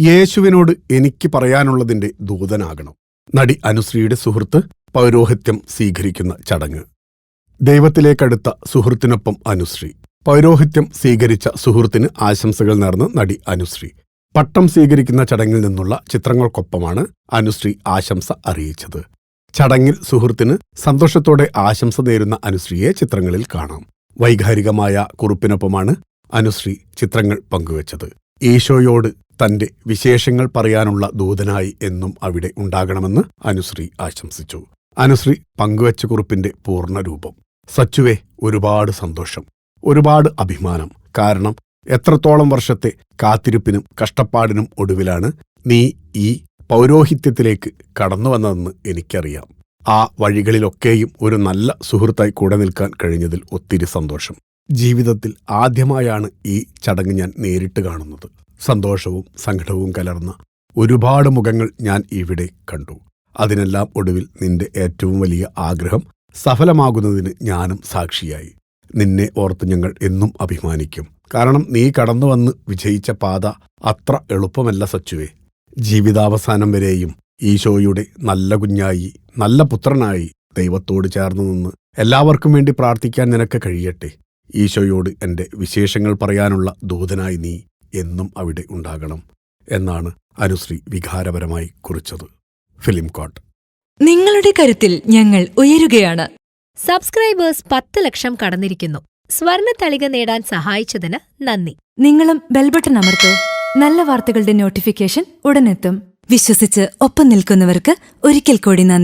യേശുവിനോട് എനിക്ക് പറയാനുള്ളതിന്റെ ദൂതനാകണം. നടി അനുശ്രീയുടെ സുഹൃത്ത് പൗരോഹിത്യം സ്വീകരിക്കുന്ന ചടങ്ങ്. ദൈവത്തിലേക്കടുത്ത സുഹൃത്തിനൊപ്പം അനുശ്രീ. പൗരോഹിത്യം സ്വീകരിച്ച സുഹൃത്തിന് ആശംസകൾ നേർന്ന് നടി അനുശ്രീ. പട്ടം സ്വീകരിക്കുന്ന ചടങ്ങിൽ നിന്നുള്ള ചിത്രങ്ങൾക്കൊപ്പമാണ് അനുശ്രീ ആശംസ അറിയിച്ചത്. ചടങ്ങിൽ സുഹൃത്തിന് സന്തോഷത്തോടെ ആശംസ നേരുന്ന അനുശ്രീയെ ചിത്രങ്ങളിൽ കാണാം. വൈകാരികമായ കുറിപ്പിനൊപ്പമാണ് അനുശ്രീ ചിത്രങ്ങൾ പങ്കുവച്ചത്. ഈശോയോട് തന്റെ വിശേഷങ്ങൾ പറയാനുള്ള ദൂതനായി എന്നും അവിടെ ഉണ്ടാകണമെന്ന് അനുശ്രീ ആശംസിച്ചു. അനുശ്രീ പങ്കുവച്ച കുറിപ്പിന്റെ പൂർണരൂപം സച്ചുവെ ഒരുപാട് സന്തോഷം. ഒരുപാട് അഭിമാനം. കാരണം എത്രത്തോളം വർഷത്തെ കാത്തിരിപ്പിനും കഷ്ടപ്പാടിനും ഒടുവിലാണ് നീ ഈ പൗരോഹിത്യത്തിലേക്ക് കടന്നു വന്നതെന്ന് എനിക്കറിയാം. ആ വഴികളിലൊക്കെയും ഒരു നല്ല സുഹൃത്തായി കൂടെ നിൽക്കാൻ കഴിഞ്ഞതിൽ ഒത്തിരി സന്തോഷം. ജീവിതത്തിൽ ആദ്യമായാണ് ഈ ചടങ്ങ് ഞാൻ നേരിട്ട് കാണുന്നത്. സന്തോഷവും സങ്കടവും കലർന്ന ഒരുപാട് മുഖങ്ങൾ ഞാൻ ഇവിടെ കണ്ടു. അതിനെല്ലാം ഒടുവിൽ നിന്റെ ഏറ്റവും വലിയ ആഗ്രഹം സഫലമാകുന്നതിന് ഞാനും സാക്ഷിയായി. നിന്നെ ഓർത്ത് ഞങ്ങൾ എന്നും അഭിമാനിക്കും. കാരണം നീ കടന്നു വന്ന് വിജയിച്ച പാത അത്ര എളുപ്പമല്ല സച്ചുവേ. ജീവിതാവസാനം വരെയും ഈശോയുടെ നല്ല കുഞ്ഞായി നല്ല പുത്രനായി ദൈവത്തോട് ചേർന്നു നിന്ന് എല്ലാവർക്കും വേണ്ടി പ്രാർത്ഥിക്കാൻ നിനക്ക് കഴിയട്ടെ. ഈശോയോട് എന്റെ വിശേഷങ്ങൾ പറയാനുള്ള ദൂതനായി നീ എന്നും അവിടെ ഉണ്ടാകണം എന്നാണ് അനുശ്രീ വികാരപരമായി കുറിച്ചത്. ഫിലിം കോട്ട് നിങ്ങളുടെ കരുത്തിൽ ഞങ്ങൾ ഉയരുകയാണ്. സബ്സ്ക്രൈബേഴ്സ് പത്ത് ലക്ഷം കടന്നിരിക്കുന്നു. സ്വർണ തളിക നേടാൻ സഹായിച്ചതിന് നന്ദി. നിങ്ങളും ബെൽബട്ടൺ അമർത്തോ. നല്ല വാർത്തകളുടെ നോട്ടിഫിക്കേഷൻ ഉടനെത്തും. വിശ്വസിച്ച് ഒപ്പം നിൽക്കുന്നവർക്ക് ഒരിക്കൽ കൂടി നന്ദി.